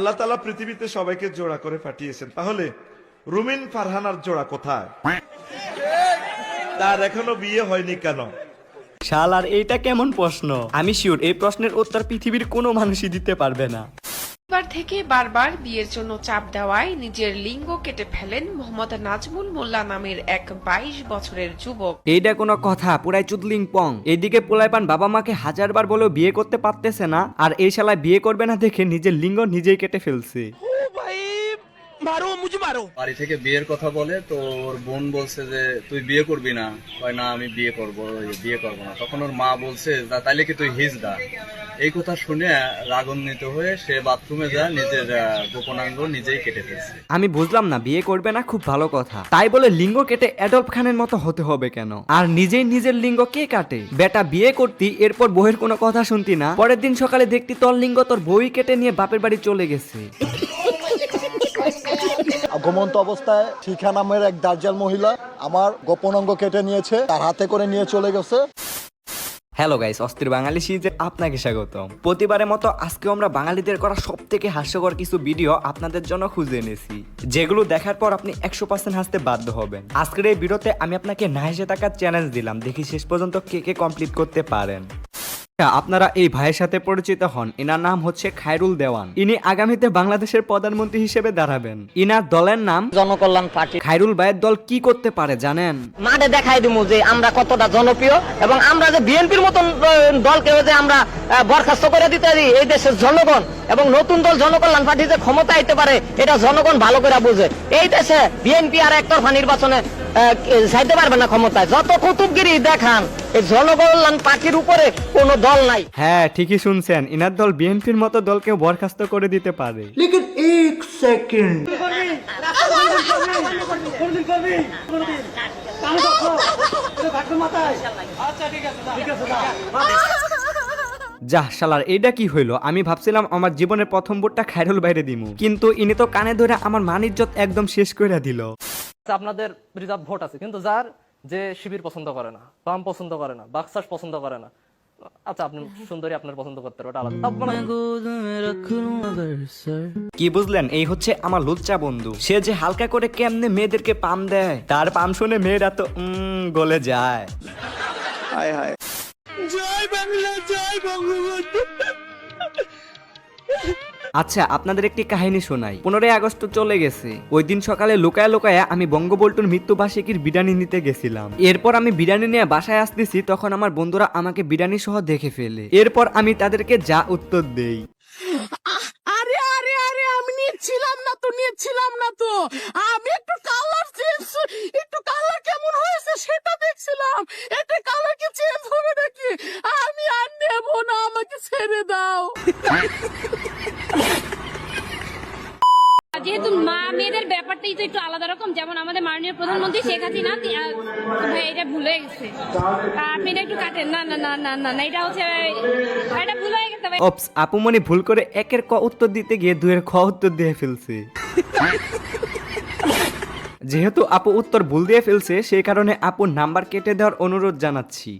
আল্লাহ তালা পৃথিবীতে সবাইকে জোড়া করে পাঠিয়েছেন। তাহলে রুমিন ফারহানার জোড়া কোথায়? তার এখনও বিয়ে হয়নি কেন? শালার, এইটা কেমন প্রশ্ন? আমি শিওর এই প্রশ্নের উত্তর পৃথিবীর কোনো মানুষই দিতে পারবে না। থেকে বারবার বিয়ের জন্য চাপ দেওয়ায় নিজের লিঙ্গ কেটে ফেলেন মোহাম্মদ নাজমুল মোল্লা নামের এক বাইশ বছরের যুবক। এইটা কোনো কথা পুরাই চুদলিং পং। এইদিকে পোলাইপান বাবা মাকে হাজারবার বলেও বিয়ে করতে পারতেছে না আর এই শালায় বিয়ে করবে না দেখে নিজের লিঙ্গ নিজেই কেটে ফেলছে। বাড়ি থেকে বিয়ের কথা বলে তো ওর বোন বলছে যে তুই বিয়ে করবি না? কয় না আমি বিয়ে করব বিয়ে করব না। তখন ওর মা বলছে "তা তাইলে কি তুই হিজদা? এই কথা শুনে রাগান্বিত হয়ে সে বাথরুমে যায় নিজের গোপনাঙ্গ নিজেই কেটে ফেলছে। আমি বুঝলাম না বিয়ে করবে না খুব ভালো কথা। তাই বলে লিঙ্গ কেটে অ্যাডলফ খানের মতো হতে হবে কেন? আর নিজেই নিজের লিঙ্গ কে কাটে? বেটা বিয়ে করতি এরপর বউয়ের কোনো কথা শুনতি না? পরের দিন সকালে দেখতি তোর লিঙ্গ তোর বই কেটে নিয়ে বাপের বাড়ি চলে গেছে। ঘুমন্ত অবস্থায় শিখা নামের এক দার্জাল মহিলা আমার গোপন অঙ্গ কেটে নিয়েছে, তার হাতে করে নিয়ে চলে গেছে। হ্যালো গাইস অস্থির বাঙালি সিরিজে আপনাকে স্বাগতম। প্রতিবারের মতো আজকে আমরা বাঙালিদের করা সব থেকে হাস্যকর কিছু ভিডিও আপনাদের জন্য খুঁজে এনেছি। যেগুলো দেখার পর আপনি একশো পার্সেন্ট হাসতে বাধ্য হবেন। আজকের এই ভিডিওতে আমি আপনাকে না হেসে থাকার চ্যালেঞ্জ দিলাম। দেখি শেষ পর্যন্ত কে কে কমপ্লিট করতে পারেন। আপনারা এই ভাইয়ের সাথে পরিচিত হন। এনার নাম হচ্ছে খায়রুল দেওয়ান। ইনি আগামীতে বাংলাদেশের প্রধানমন্ত্রী হিসেবে দাঁড়াবেন। ইনার দলের নাম? জনকল্যাণ পার্টি। খায়রুল ভাইয়ের দল কি করতে পারে জানেন? মাঠে দেখাই দিমু যে আমরা কতটা জনপ্রিয় এবং আমরা যে বিএনপির মতন দলকে যে আমরা বরখাস্ত করে দিতে পারি এই দেশের জনগণ এবং নতুন দল জনকল্যাণ পার্টি যে ক্ষমতা আইতে পারে এটা জনগণ ভালো করে বুঝে। এই দেশে বিএনপি আর একতরফা নির্বাচনে যাইতে পারবে না ক্ষমতায়। যত কুতুবগিরি দেখান এই জনকল্যাণ পার্টির উপরে কোনো দল নাই। হ্যাঁ ঠিকই শুনছেন। ইনার দল বিএনপির মতো দলকেও বরখাস্ত করে দিতে পারে। যা শালার এইটা কি হইল? আমি ভাবছিলাম আমার জীবনের প্রথম ভোটটা খায়রুল বাইরে দিমু। কিন্তু ইনি তো কানে ধরে আমার মান ইজ্জত একদম শেষ করে দিল। আপনাদের রিজার্ভ ভোট আছে। কিন্তু যার যে শিবির পছন্দ করে না বাম পছন্দ করে না বাক্সাস পছন্দ করে না আচ্ছা আপনি সুন্দরী আপনার পছন্দ করতে ওটা আলাদা। কি বুঝলেন? এই হচ্ছে আমার লুচ্চা বন্ধু। সে যে হালকা করে কেমনে মেয়েদেরকে পাম দেয় তার পাম শুনে মেয়েরা তো উম, গলে যায়। আচ্ছা আপনাদের একটি কাহিনী শোনাই। পনেরোই আগস্ট চলে গেছে। ওই দিন সকালে লোকায় লোকায় আমি বঙ্গবল্টুর মৃত্যুবার্ষিকীর বিরিয়ানি নিতে গেছিলাম। এরপর আমি বিরিয়ানি নিয়ে বাসায় আসতেছি, তখন আমার বন্ধুরা আমাকে বিরিয়ানি সহ দেখে ফেলে। এরপর আমি তাদেরকে যা উত্তর দেই। আরে আরে আরে, আমি নিয়েছিলাম না তো, নিয়েছিলাম না তো। আমি একটু কালার চেঞ্জ একটু কালার কেমন হয়েছে সেটা দেখছিলাম। এটা কালার কি চেঞ্জ হবে নাকি? আমি আর নেব না আমাকে ছেড়ে দাও। যেহেতু মা মেয়েদের ব্যাপারটাই তো একটু আলাদা রকম যেমন আমাদের মাননীয় প্রধানমন্ত্রী শেখ হাসিনা ভাই এটা ভুলে গেছে। আপনি এটা একটু কাটেন। না না না না না না এটা হচ্ছে এটা ভুল হয়ে গেছে অপস আপুমনি ভুল করে একের ক উত্তর দিতে গিয়ে দুয়ের খ উত্তর দিয়ে ফেলছে। যেহেতু আপু উত্তর ভুল দিয়ে ফেলছে সেই কারণে আপুর নাম্বার কেটে দেওয়ার অনুরোধ জানাচ্ছি।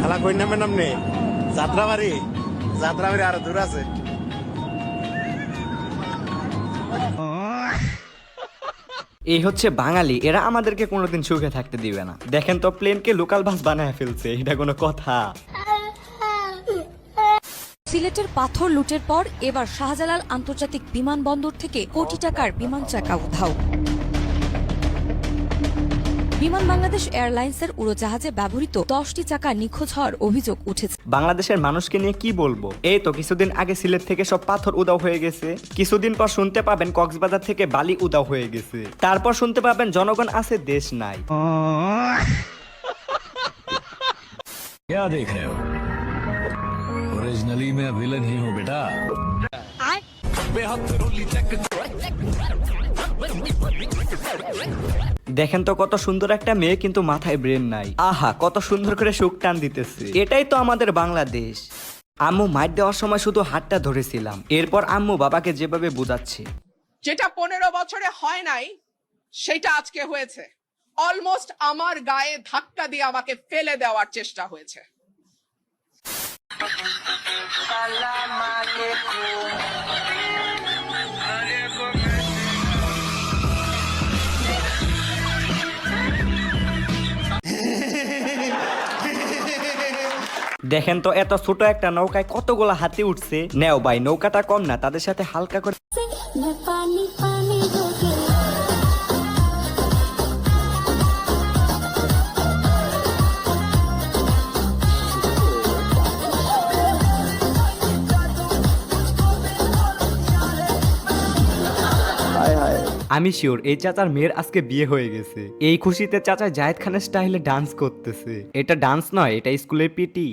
খেলা কই নাম নেই? যাত্রাবাড়ি? যাত্রাবাড়ি আরও দূর আছে। এই হচ্ছে বাঙালি এরা আমাদেরকে কোনোদিন সুখে থাকতে দিবে না। দেখেন তো প্লেনকে লোকাল বাস বানায় ফেলছে এটা কোনো কথা। সিলেটের পাথর লুটের পর এবার শাহজালাল আন্তর্জাতিক বিমানবন্দর থেকে কোটি টাকার বিমান চাকা উধাও। বিমান বাংলাদেশ এয়ারলাইন্সের উড়োজাহাজে ব্যবহৃত দশটি চাকা নিখোঁজ হওয়ার অভিযোগ উঠেছে বাংলাদেশের মানুষকে নিয়ে কি বলবো এই তো কিছুদিন আগে সিলেট থেকে সব পাথর উদাও হয়ে গেছে কিছুদিন পর শুনতে পাবেন কক্সবাজার থেকে বালি উদাও হয়ে গেছে তারপর শুনতে পাবেন জনগণ আছে দেশ নাই क्या देख रहे हो ओरिजिनली मैं विलन ही हूँ बेटा দেখেন তো কত সুন্দর একটা মেয়ে কিন্তু মাথায় ব্রেন নাই। আহা কত সুন্দর করে সুখ টান দিতেছে। এটাই তো আমাদের বাংলাদেশ। আম্মু মাইর দেওয়ার সময় শুধু হাতটা ধরেছিলাম। এরপর আম্মু বাবাকে যেভাবে বুঝাচ্ছে। যেটা পনেরো বছরে হয় নাই সেটা আজকে হয়েছে। অলমোস্ট আমার গায়ে ধাক্কা দিয়ে আমাকে ফেলে দেওয়ার চেষ্টা হয়েছে। দেখেন তো, এত ছোট একটা নৌকায় কতগুলা হাতি উঠছে? নেও ভাই, নৌকাটা কম না, তাদের সাথে হালকা করে আমি শিওর এই চাচার মেয়ের আজকে বিয়ে হয়ে গেছে। এই খুশিতে চাচা জায়েদ খানের স্টাইলে ডান্স করতেছে। এটা ডান্স নয়, এটা স্কুলের পিটি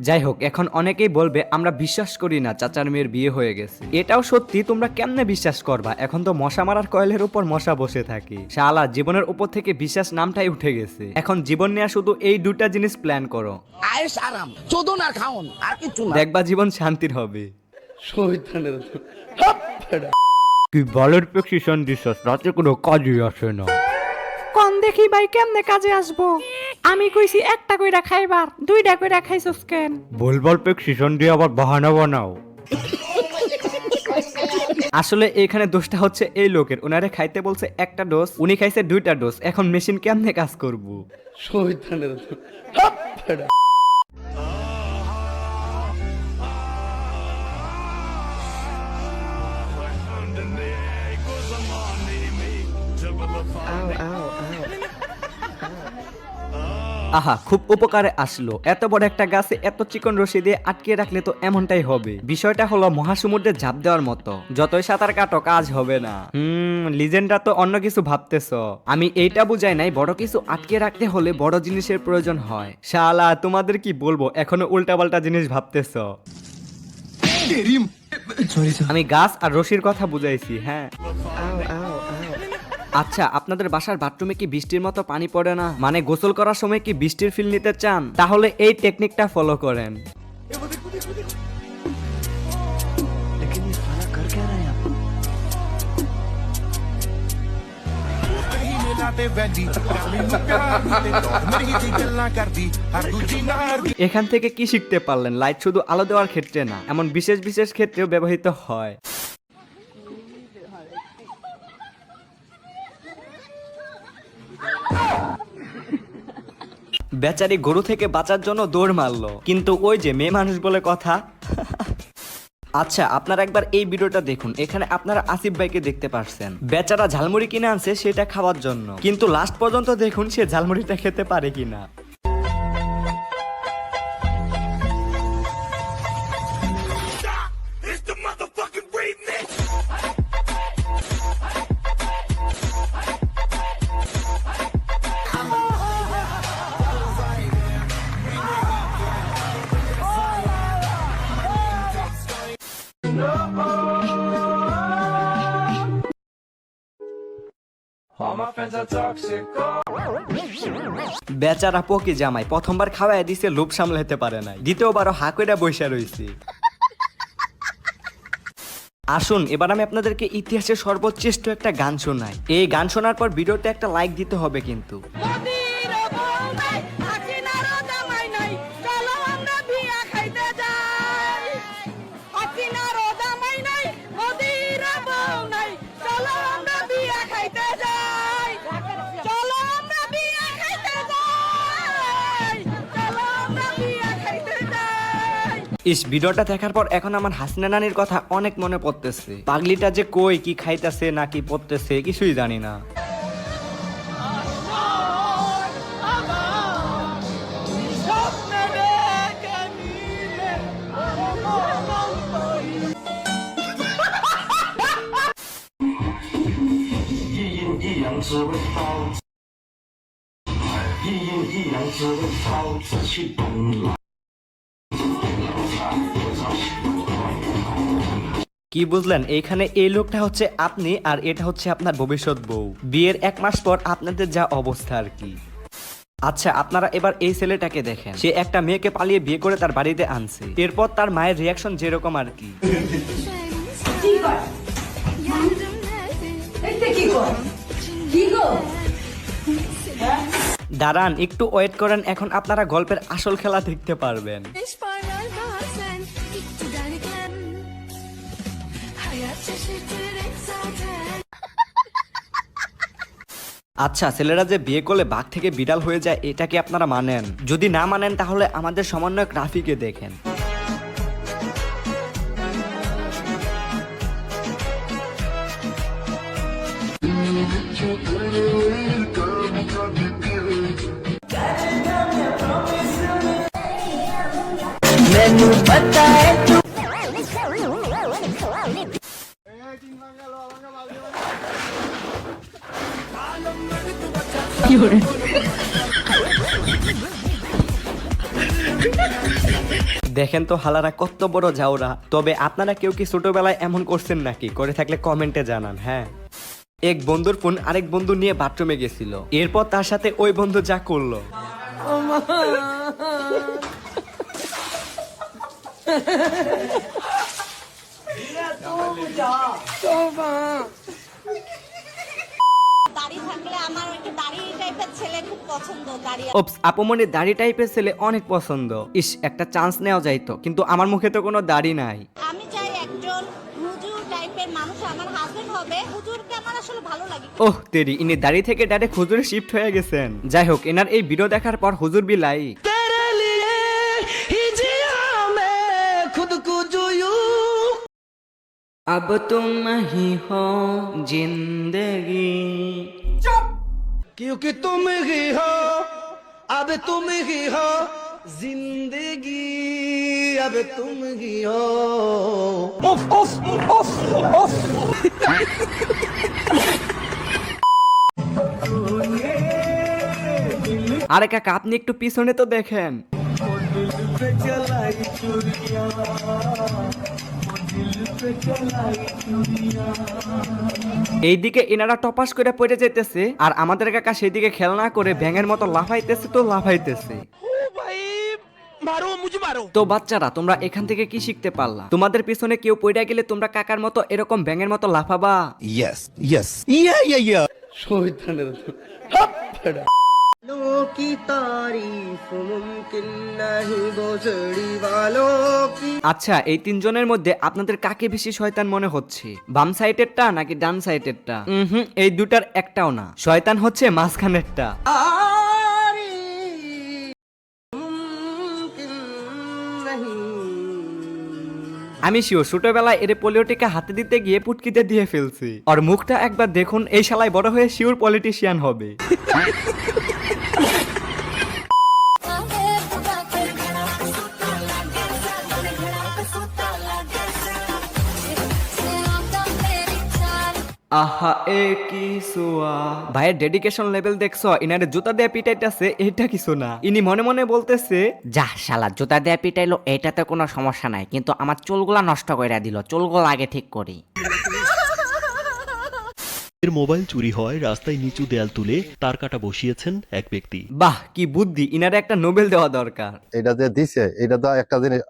যাই হোক এখন অনেকেই বলবে আমরা বিশ্বাস করি না চাচার মেয়ের বিয়ে হয়ে গেছে। এটাও সত্যি তোমরা কেমনে বিশ্বাস করবা? এখন তো মশা মারার কয়েলের উপর মশা বসে থাকে। শালা জীবনের উপর থেকে বিশ্বাস নামটাই উঠে গেছে। এখন জীবন নেওয়া শুধু এই দুটা জিনিস প্ল্যান করো। আয়েস আরাম চোদন আর খাওন আর কিছু না। দেখবা জীবন শান্তির হবে। কি বলের প্রেসক্রিপশন দিছস রাতে কোনো কাজই আসে না। কোন দেখি ভাই কেমনে কাজে আসব? আমি কইছি একটা কইরা খাইবার দুইটা কইরা খাইছস কেন? বলবল সিজন দিয়ে আবার বাহানা বানাও। আসলে এখানে দোষটা হচ্ছে এই লোকের। ওনারে খাইতে বলছে একটা ডোজ উনি খাইছে দুইটা ডোজ। এখন মেশিন কেমনে কাজ করব? আহা খুব উপকারে আসলো। এত বড় একটা গাছে এত চিকন রশি দিয়ে আটকে রাখলে তো এমনটাই হবে। বিষয়টা হলো মহাসমুদ্রে ঝাঁপ দেওয়ার মতো। যতই সাঁতার কাটো কাজ হবে না। হুম লিজেন্ডরা তো অন্য কিছু ভাবতেছ। আমি এইটা বুঝাই নাই বড় কিছু আটকে রাখতে হলে বড় জিনিসের প্রয়োজন হয়। শালা তোমাদের কি বলব? এখনও উল্টাপাল্টা জিনিস ভাবতেছ। আমি গাছ আর রশির কথা বুঝাইছি হ্যাঁ। আচ্ছা আপনাদের বাসার বাথরুমে কি বৃষ্টির মতো পানি পড়ে না? মানে গোসল করার সময় কি বৃষ্টির ফিল নিতে চান? তাহলে এই টেকনিকটা ফলো করেন। এখান থেকে কি শিখতে পারলেন? লাইট শুধু আলো দেওয়ার ক্ষেত্রে না, এমন বিশেষ বিশেষ ক্ষেত্রেও ব্যবহৃত হয়। বেচারি গরু থেকে বাঁচার জন্য দৌড় মারলো। কিন্তু ওই যে মেয়ে মানুষ বলে কথা। আচ্ছা আপনারা একবার এই ভিডিওটা দেখুন। এখানে আপনারা আসিফ ভাইকে দেখতে পারছেন। বেচারা ঝালমুড়ি কিনে আনছে সেটা খাওয়ার জন্য। কিন্তু লাস্ট পর্যন্ত দেখুন সে ঝালমুড়িটা খেতে পারে কিনা। বেচারা পকি জামাই প্রথমবার খাওয়াই দিছে লোভ সামলাতে পারে না দ্বিতীয়বারও হা কইরা বৈশা রইছে। আসুন এবার আমি আপনাদেরকে ইতিহাসের সর্বোচ্চ একটা গান শোনাই। এই গান শোনার পর ভিডিওতে একটা লাইক দিতে হবে কিন্তু। ইস, ভিডিওটা দেখার পর এখন আমার হাসনা নানির কথা অনেক মনে পড়তেছে। পাগলিটা যে কই, কি খাইতেছে, না কি পড়তেছে, কিছুই জানি না। কি বুঝলেন? এইখানে এই লোকটা হচ্ছে আপনি আর এটা হচ্ছে আপনার ভবিষ্যৎ বউ। বিয়ের এক মাস পর আপনাদের যা অবস্থা আর কি। আচ্ছা আপনারা এবার এই ছেলেটাকে দেখেন। সে একটা মেয়েকে পালিয়ে বিয়ে করে তার বাড়িতে আনছে। এরপর তার মায়ের রিয়াকশন যেরকম আর কি। দাঁড়ান একটু ওয়েট করেন এখন আপনারা গল্পের আসল খেলা দেখতে পারবেন। আচ্ছা ছেলেরা যে বিয়ে করলে বাঘ থেকে বিড়াল হয়ে যায়, এটা কি আপনারা মানেন? যদি না মানেন, তাহলে আমাদের সমন্বয়ক রাফিকে দেখেন। দেখেন তো হালারা কত বড় যাওরা তবে আপনারা কেউ কি ছোটবেলায় এমন করছেন নাকি? করে থাকলে কমেন্টে জানান হ্যাঁ। এক বন্ধুর ফোন আরেক বন্ধু নিয়ে বাথরুমে গেছিল। এরপর তার সাথে ওই বন্ধু যা করল দাড়ি থাকলে আমার একটু দাড়ি টাইপের ছেলে খুব পছন্দ দাড়ি ওপস আপমনির দাড়ি টাইপের ছেলে অনেক পছন্দ। ইস একটা চান্স নেওয়া যাইতো কিন্তু আমার মুখে তো কোনো দাড়ি নাই। আমি চাই একজন হুজুর টাইপের মানুষ আমার হাজবেন্ড হবে হুজুরকে আমার আসলে ভালো লাগে। ওহ তেরি ইনি দাড়ি থেকে ডাইরেক্ট হুজুরে শিফট হয়ে গেছেন। যাই হোক এনার এই ভিডিও দেখার পর হুজুর বি अब तुम ही हो जिंदगी क्योंकि तुम ही हो अब तुम ही हो जिंदगी अब तुम ही हो उफ उफ उफ उफ আরে কাকা আপনি একটু পিছনে তো দেখেন এইদিকে এনারা টপাস করে পড়ে যেতেছে আর আমাদের কাকা সেদিকে খেলনা করে ব্যাঙের মতো লাফাইতেছে তো লাফাইতেছে मारो मुझे मारो তো বাচ্চারা তোমরা এখান থেকে কি শিখতে পারলা তোমাদের পিছনে কেউ পড়ে গেলে তোমরা কাকার মতো এরকম ব্যাঙের মতো লাফাবা यस यस या या या শয়তানের की तारीफ मुमकिन नहीं बोझड़ी वालों की আচ্ছা এই তিনজনের মধ্যে আপনাদের কাকে বেশি শয়তান মনে হচ্ছে? বাম সাইডেরটা নাকি ডান সাইডেরটা? হুম এই দুটার একটাও না। শয়তান হচ্ছে মাঝখানেরটা। আমি শিও ছোটবেলায় এর পোলিওটিকা হাতে দিতে গিয়ে পুটকিতে দিয়ে ফেলছি। আর মুখটা একবার দেখুন এই শালায় বড় হয়ে শিওর পলিটিশিয়ান হবে। আহা এ কি সোয়া? ভাইয়ের ডেডিকেশন লেভেল দেখছ? ইনারে জুতা দিয়ে পিটাইতেছে এটা কিছু না। ইনি মনে মনে বলতেছে যা শালা জুতা দেয়া পিটাইলো এটাতে কোনো সমস্যা নাই। কিন্তু আমার চুলগুলা নষ্ট করে দিল চুলগুলো আগে ঠিক করি। এর মোবাইল চুরি হয় রাস্তায় নিচু দেয়াল তুলে তার কাটা বসিয়েছেন এক ব্যক্তি। বাহ কি বুদ্ধি ইনারে একটা নোবেল দেওয়া দরকার। এটা যে দিছে এটা তো একটা জিনিস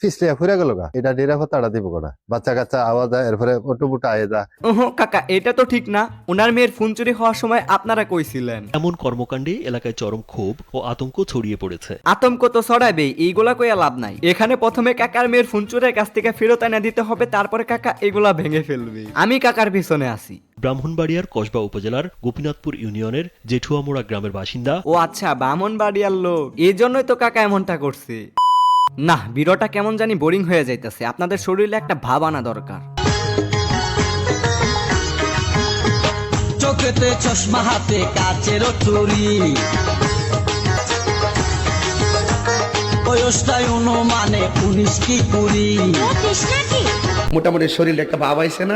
ফিসলে ফুরে গেল গা। এটা নিরাপত্তাটা দিব কোনা বাচ্চা কাচ্চা আওয়াজ এরপরে ওটু আয়ে যা। ওহ কাকা এটা তো ঠিক না। ওনার মেয়ের ফোন চুরি হওয়ার সময় আপনারা কইছিলেন। এমন কর্মকাণ্ডে এলাকায় চরম ক্ষোভ ও আতঙ্ক ছড়িয়ে পড়েছে। আতঙ্ক তো ছড়াবেই এইগুলা কইয়া লাভ নাই। এখানে প্রথমে কাকার মেয়ের ফোন চুরের কাছ থেকে ফেরত এনে দিতে হবে তারপরে কাকা এগুলা ভেঙে ফেলবে। আমি কাকার পিছনে আছি। ব্রাহ্মণবাড়িয়ার কসবা উপজেলার গোপীনাথপুর ইউনিয়নের জেঠুয়ামোড়া গ্রামের বাসিন্দা ও আচ্ছা বামন বাড়িয়ার লোক। এই জন্যই তো কাকা এমনটা করছে। না বিরটা কেমন জানি বোরিং হয়ে যাইতেছে। আপনাদের শরীরে একটা ভাব আনা দরকার। চোখেতে চশমা হাতে কাচের চুরি বয়সটাই অনুমানে উনিশ কি কুড়ি। মোটামুটি শরীরে একটা ভাব আইছে না?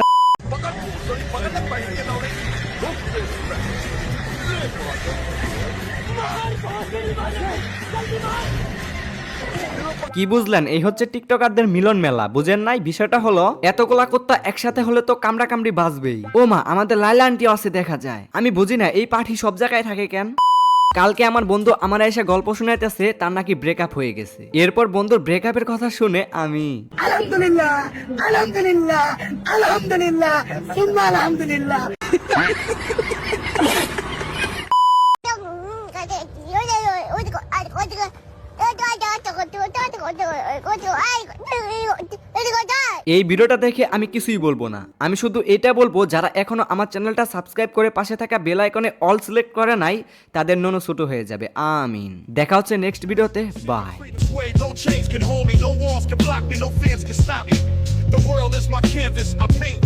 কি বুঝলেন? এই হচ্ছে টিকটকারদের মিলন মেলা, বুঝেন নাই? বিষয়টা হলো এতগুলা কুত্তা একসাথে হলে তো কামড়া কামড়ি বাজবেই। ও মা, আমাদের লাইলা আন্টি আছে দেখা যায়। আমি বুঝি না, এই পাঠি সব জায়গায় থাকে কেন? কালকে আমার বন্ধু আমার এসে গল্প শুনাইতেছে, তার নাকি ব্রেকআপ হয়ে গেছে। এরপর বন্ধুর ব্রেকআপের কথা শুনে আমি আলহামদুলিল্লাহ আলহামদুলিল্লাহ আলহামদুলিল্লাহ আলহামদুলিল্লাহ। এই ভিডিওটা দেখে আমি কিছুই বলব না। আমি শুধু এটা বলব যারা এখনও আমার চ্যানেলটা সাবস্ক্রাইব করে পাশে থাকা বেল আইকনে অল সিলেক্ট করে নাই তাদের নোনো ছোট হয়ে যাবে। আমিন। দেখা হচ্ছে নেক্সট ভিডিওতে। Bye The world is my canvas, I paint